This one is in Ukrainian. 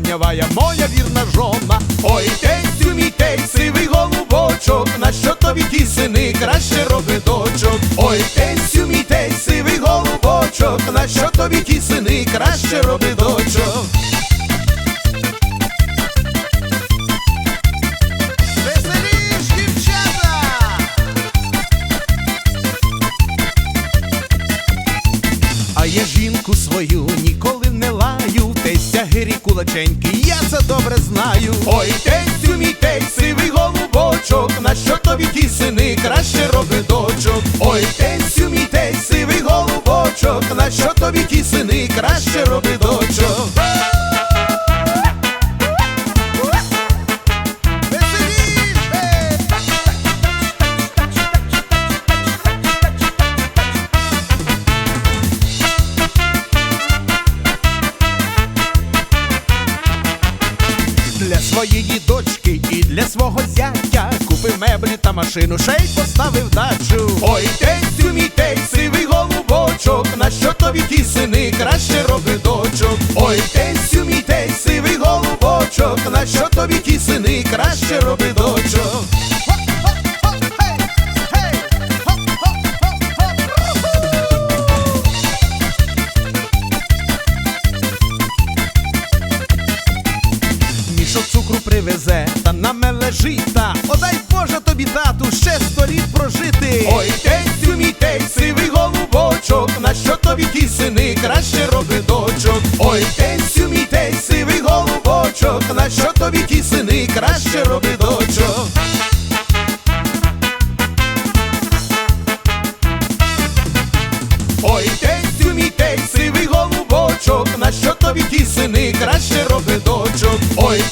чорнявая, моя вірна жона. Ой, тейцю мій тей, сивий голубочок, на що тобі ті сини, краще роби дочок. Ой, тейцю мій тей, сивий голубочок, на що тобі ті сини, краще роби дочок. А я жінку свою ніколи кулаченький, я це добре знаю. Ой, тестю мій тей, сивий голубочок, на що тобі ті сини, краще роби дочок. Ой, тестю мій тей, сивий голубочок, на що тобі ті сини, краще роби дочок. Для своєї дочки і для свого зятя купив меблі та машину, ще й поставив дачу. Ой, тестю мій тей, сивий голубочок, на що тобі ті сини, краще роби дочок. Ой, тестю мій тей, сивий голубочок, на що тобі ті сини, краще роби везе, та на мене жита. О, дай Боже тобі тату, ще сто літ прожити. Ой, тейцю, мій тей, сивий голубочок, на що тобі ті сини, краще роби дочок. Ой, тейцю, мій тей, сивий голубочок, на що тобі ті сини, краще роби дочок. Ой, тейцю, мій тей, сивий голубочок, на що тобі ті сини, краще роби дочок. Ой,